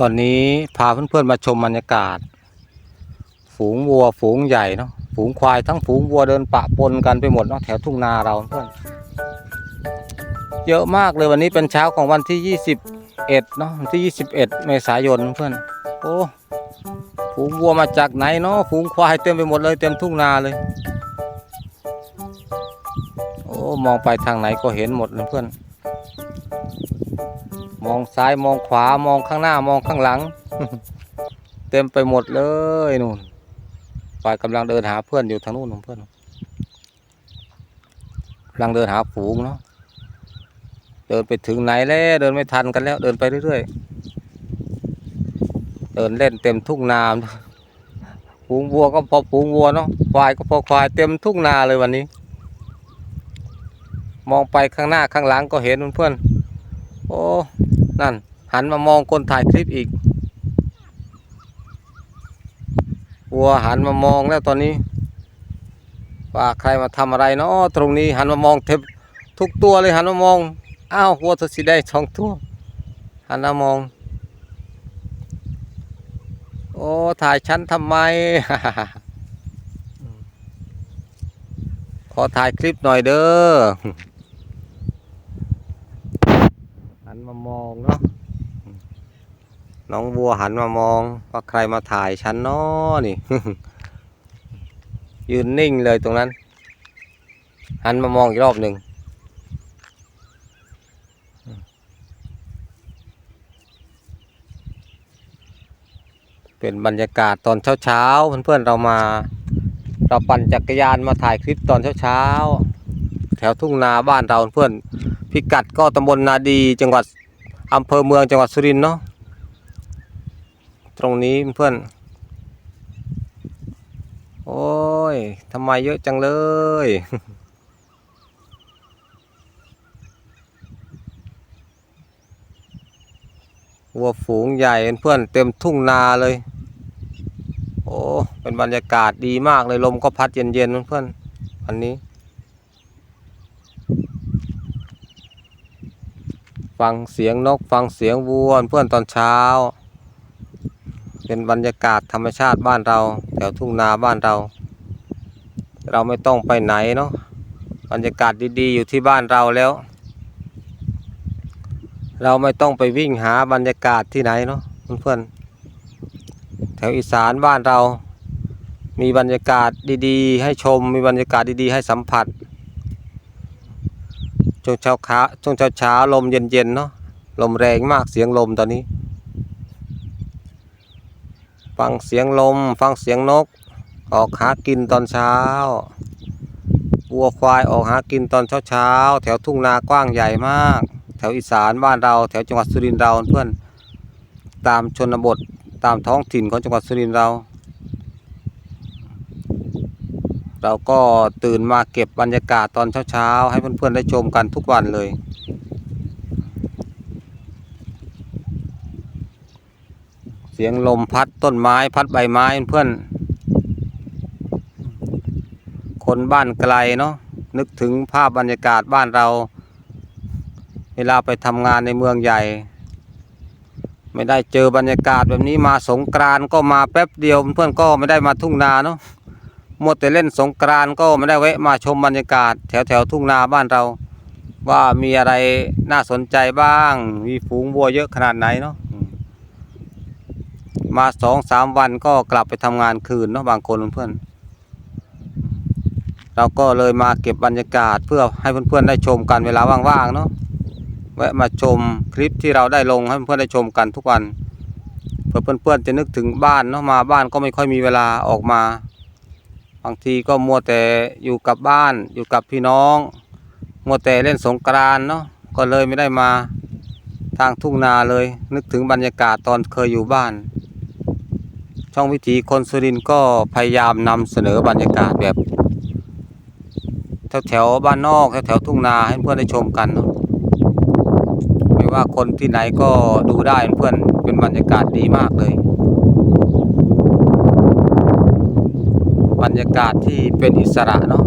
ตอนนี้พาเพื่อนๆมาชมบรรยากาศ ฝูงวัวฝูงใหญ่เนาะฝูงควายทั้งฝูงวัวเดินปะปนกันไปหมดเนาะแถวทุ่งนาเราเพื่อนเยอะมากเลยวันนี้เป็นเช้าของวันที่ 21เนาะวันที่ 21 เมษายนเพื่อนโอ้ฝูงวัวมาจากไหนเนาะฝูงควายเต็มไปหมดเลยเต็มทุ่งนาเลย โอ้มองไปทางไหนก็เห็นหมดเลยเพื่อน มองซ้ายมองขวามองข้างหน้ามองข้างหลัง เต็มไปหมดเลยนู่นฝ่ายกำลังเดินหาเพื่อนอยู่ทางนู้นของเพื่อนกำลังเดินหาฝูงเนาะเดินไปถึงไหนแล้วเดินไม่ทันกันแล้ว เดินไปเรื่อยๆเดินเล่นเต็มทุ่งนาฝูงวัวก็พอฝูงวัวเนาะควายก็พอควายเต็มทุ่งนาเลยวันนี้ มองไปข้างหน้าข้างหลังก็เห็นเพื่อนโอ้ นั่น หันมามองคนถ่ายคลิปอีกวัวหันมามองแล้วตอนนี้ ว่าใครมาทำอะไรเนาะตรงนี้หันมามองเทบทุกตัวเลยหันมามองอ้าววัวตัวสีได้สองตัวหันมามอง โอ้ถ่ายฉันทำไมขอถ่ายคลิปหน่อยเด้อ หัน มามองเนาะน้องวัวหันมามอง ว่าใครมาถ่ายฉันเนาะนี่ ยืนนิ่งเลยตรงนั้น หันมามองอีกรอบหนึ่งเป็นบรรยากาศตอนเช้าๆเพื่อนๆเรามา เราปั่นจักรยานมาถ่ายคลิปตอนเช้าๆแถวทุ่งนาบ้านเราเพื่อน พิกัดก็ตำบลนาดีจังหวัดอำเภอเมืองจังหวัดสุรินทร์เนาะตรงนี้เพื่อน โอ้ยทำไมเยอะจังเลย วัวฝูงใหญ่เพื่อนเต็มทุ่งนาเลย โอ้ เป็นบรรยากาศดีมากเลยลมก็พัดเย็นๆเพื่อนๆวันนี้ ฟังเสียงนกฟังเสียงวัวเพื่อนตอนเช้า เป็นบรรยากาศธรรมชาติบ้านเรา แถวทุ่งนาบ้านเรา เราไม่ต้องไปไหนเนาะบรรยากาศดีๆ อยู่ที่บ้านเราแล้ว เราไม่ต้องไปวิ่งหาบรรยากาศที่ไหนเนาะเพื่อนๆแถวอีสานบ้านเรา มีบรรยากาศดีๆ ให้ชม มีบรรยากาศดีๆ ให้สัมผัส ช่วงเช้าขาช่วงเช้าเช้าลมเย็นๆเนาะลมแรงมากเสียงลมตอนนี้ ฟังเสียงลม ฟังเสียงนก ออกหากินตอนเช้าวัวควายออกหากินตอนเช้าเช้าแถวทุ่งนากว้างใหญ่มาก แถวอีสานบ้านเรา แถวจังหวัดสุรินทร์เราเพื่อนตามชนบทตามท้องถิ่นของจังหวัดสุรินทร์เรา เราก็ตื่นมาเก็บบรรยากาศตอนเช้าๆ ให้เพื่อนๆได้ชมกันทุกวันเลย เสียงลมพัดต้นไม้พัดใบไม้เพื่อนคนบ้านไกลเนาะนึกถึงภาพบรรยากาศบ้านเรา เวลาไปทำงานในเมืองใหญ่ ไม่ได้เจอบรรยากาศแบบนี้มาสงกรานก็มาแป๊บเดียวเพื่อนก็ไม่ได้มาทุ่งนาเนาะ มัวแต่เล่นสงกรานก็ไม่ได้แวะมาชมบรรยากาศ แถวแถวทุ่งนาบ้านเรา ว่ามีอะไรน่าสนใจบ้าง มีฝูงวัวเยอะขนาดไหนเนาะมาสองสามวันก็กลับไปทำงานคืนเนาะบางคนเพื่อนเราก็เลยมาเก็บบรรยากาศเพื่อให้เพื่อนๆได้ชมกันเวลาว่างๆเนาะแวะมาชมคลิปที่เราได้ลงให้เพื่อนๆได้ชมกันทุกวันเพื่อเพื่อนๆจะนึกถึงบ้านเนาะมาบ้านก็ไม่ค่อยมีเวลาออกมา บางทีก็มัวแต่อยู่กับบ้าน อยู่กับพี่น้อง มัวแต่เล่นสงกรานเนาะก็เลยไม่ได้มาทางทุ่งนาเลย นึกถึงบรรยากาศตอนเคยอยู่บ้าน ช่องวิถีคนสุรินก็พยายามนำเสนอบรรยากาศแบบแถวแถวบ้านนอกแถวแถวทุ่งนาให้เพื่อนได้ชมกันเนาะไม่ว่าคนที่ไหนก็ดูได้เพื่อนเป็นบรรยากาศดีมากเลย บ รรยากาศที่เป็นอิสระเนาะ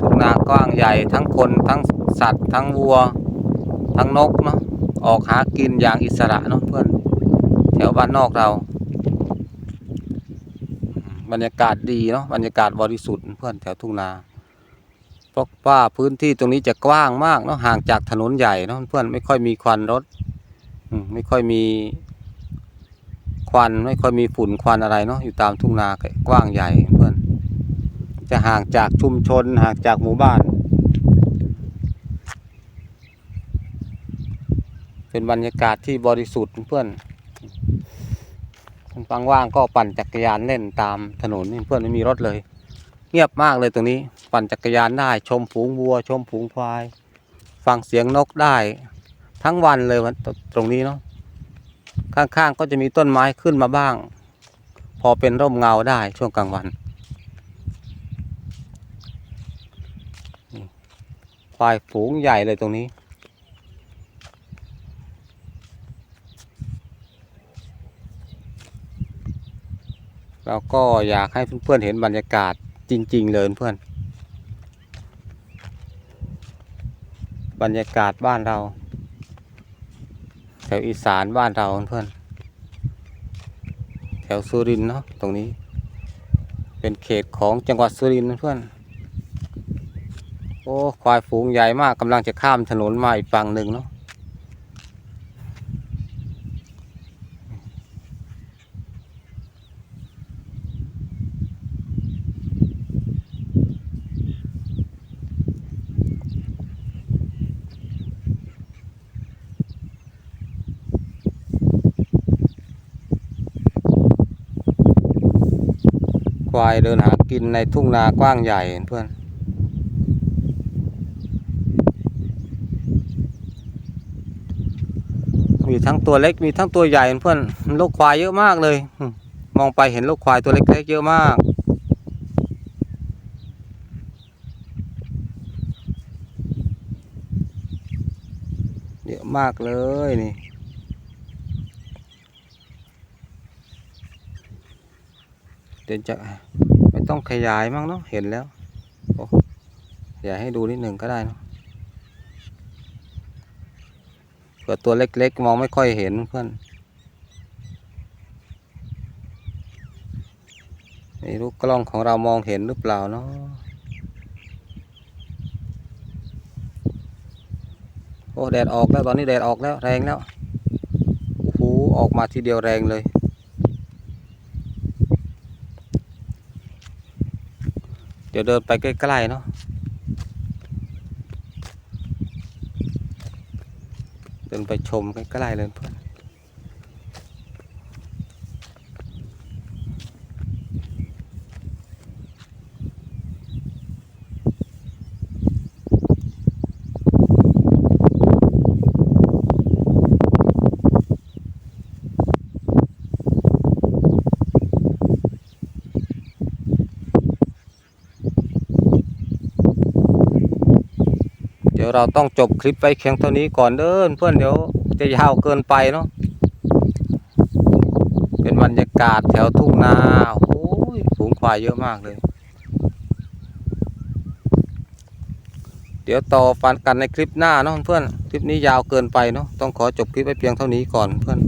ทุ่งนากว้างใหญ่ทั้งคนทั้งสัตว์ ทั้งวัว ทั้งนกเนาะออกหากินอย่างอิสระเนาะเพื่อนแถวบ้านนอกเรา บรรยากาศดีเนาะบรรยากาศบริสุทธิ์เพื่อนแถวทุ่งนาเพราะว่าพื้นที่ตรงนี้จะกว้างมากเนาะห่างจากถนนใหญ่เนาะเพื่อนไม่ค่อยมีควันรถไม่ค่อยมี ควันไม่ค่อยมีฝุ่นควันอะไรเนาะอยู่ตามทุ่งนากว้างใหญ่เพื่อนจะห่างจากชุมชนห่างจากหมู่บ้าน เป็นบรรยากาศที่บริสุทธิ์เพื่อนฟังว่างก็ปั่นจักรยานเล่นตามถนนเพื่อนไม่มีรถเลย เงียบมากเลยตรงนี้ ปั่นจักรยานได้ ชมฝูงวัว ชมฝูงควาย ฟังเสียงนกได้ ทั้งวันเลยวันตรงนี้เนาะ ข้างๆก็จะมีต้นไม้ขึ้นมาบ้าง พอเป็นร่มเงาได้ช่วงกลางวันควายฝูงใหญ่เลยตรงนี้ เราก็อยากให้เพื่อนๆเห็นบรรยากาศจริง ๆ เลยเพื่อน บรรยากาศบ้านเรา แถวอีสานบ้านเราเพื่อนแถวสุรินเนาะตรงนี้ เป็นเขตของจังหวัดสุรินเพื่อนโอ้ควายฝูงใหญ่มากกำลังจะข้ามถนนมาอีกฝั่งหนึ่งเนาะ ควายเดินหากินในทุ่งนากว้างใหญ่เพื่อนมีทั้งตัวเล็กมีทั้งตัวใหญ่เพื่อนลูกควายเยอะมากเลยมมองไปเห็นลูกควายตัวเล็กๆเยอะมากเยอะมากเลยนี่ เดี๋ยวจะไม่ต้องขยายมั้งเนาะเห็นแล้วโอ้ขยาให้ดูนิดหนึ่งก็ได้เนาะเผื่อตัวเล็กๆ มองไม่ค่อยเห็นเพื่อนไม่รู้กล้องของเรามองเห็นหรือเปล่าเนาะโอ้แดดออกแล้วตอนนี้แดดออกแล้วแรงแล้วโอ้โหออกมาทีเดียวแรงเลย เดี๋ยวเดินไปใกล้ๆเนาะเดินไปชมใกล้ๆเลยเพื่อนเดี๋ยวเราต้องจบคลิปไว้เพียงเท่านี้ก่อนเด้อเพื่อนเดี๋ยวจะยาวเกินไปเนาะเป็นบรรยากาศแถวทุ่งนาโอ้ยฝูงควายเยอะมากเลย เดี๋ยวต่อฟันกันในคลิปหน้าเนาะเพื่อนคลิปนี้ยาวเกินไปเนาะต้องขอจบคลิปไว้เพียงเท่านี้ก่อนเพื่อน